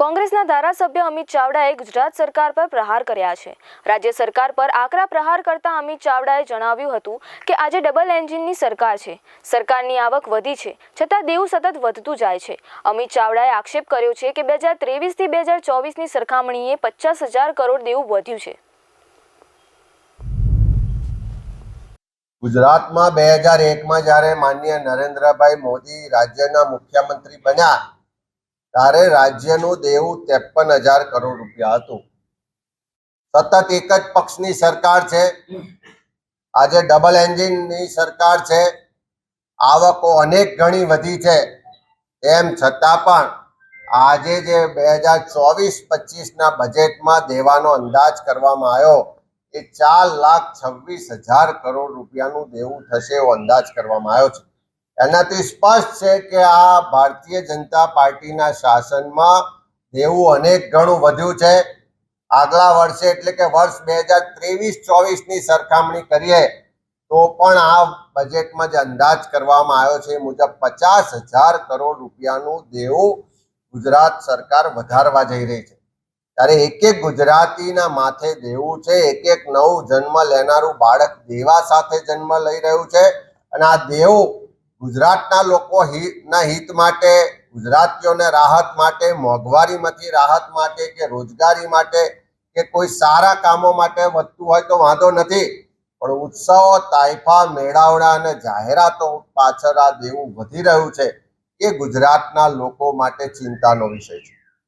કોંગ્રેસના ધારાસભ્ય અમિત ચાવડાએ ગુજરાત સરકાર પર પ્રહાર કર્યા છે. રાજ્ય સરકાર પર આકરા પ્રહાર કરતા અમિત ચાવડાએ જણાવ્યું હતું કે આજે ડબલ એન્જિનની સરકાર છે. સરકારની આવક વધી છે, છતાં દેવું સતત વધતું જાય છે. અમિત ચાવડાએ આક્ષેપ કર્યો છે કે બે હજાર ત્રેવીસથી બે હજાર ચોવીસની સરખામણીએ પચાસ હજાર કરોડ દેવું વધ્યું છે. ગુજરાતમાં બે હજાર એકમાં જ્યારે માન્ય નરેન્દ્રભાઈ મોદી રાજ્યના મુખ્યમંત્રી બન્યા ત્યારે રાજ્યનું દેવું ત્રેપન હજાર કરોડ રૂપિયા હતું. સતત એક જ પક્ષની સરકાર છે. આજે ડબલ એન્જિનની સરકાર છે. આવકો અનેક ગણી વધી છે. તેમ છતાં પણ આજે જે બે હજાર ચોવીસ પચીસના બજેટમાં દેવાનો અંદાજ કરવામાં આવ્યો એ ચાર લાખ છવ્વીસ હજાર કરોડ રૂપિયાનું દેવું થશે એવો અંદાજ કરવામાં આવ્યો છે. એનાથી સ્પષ્ટ છે કે આ ભારતીય જનતા પાર્ટીના શાસનમાં દેવું અનેક ગણું વધ્યું છે. આગલા વર્ષે એટલે કે વર્ષ બે હજાર ત્રેવીસ ચોવીસની સરખામણી કરીએ તો પણ આ બજેટમાં જે અંદાજ કરવામાં આવ્યો છે. એ મુજબ પચાસ હજાર કરોડ રૂપિયાનું દેવું ગુજરાત સરકાર વધારવા જઈ રહી છે. ત્યારે એક એક ગુજરાતીના માથે દેવું છે. એક એક નવું જન્મ લેનારું બાળક દેવા સાથે જન્મ લઈ રહ્યું છે. અને આ દેવું ગુજરાતના લોકો હિતના હિત માટે, ગુજરાતીઓને રાહત માટે, મોંઘવારીમાંથી રાહત માટે કે રોજગારી માટે કે કોઈ સારા કામો માટે વધતું હોય તો વાંધો નથી. પણ ઉત્સવો, તાઇફા, મેળાવડા અને જાહેરાતો પાછળ આ દેવું વધી રહ્યું છે. એ ગુજરાતના લોકો માટે ચિંતાનો વિષય છે.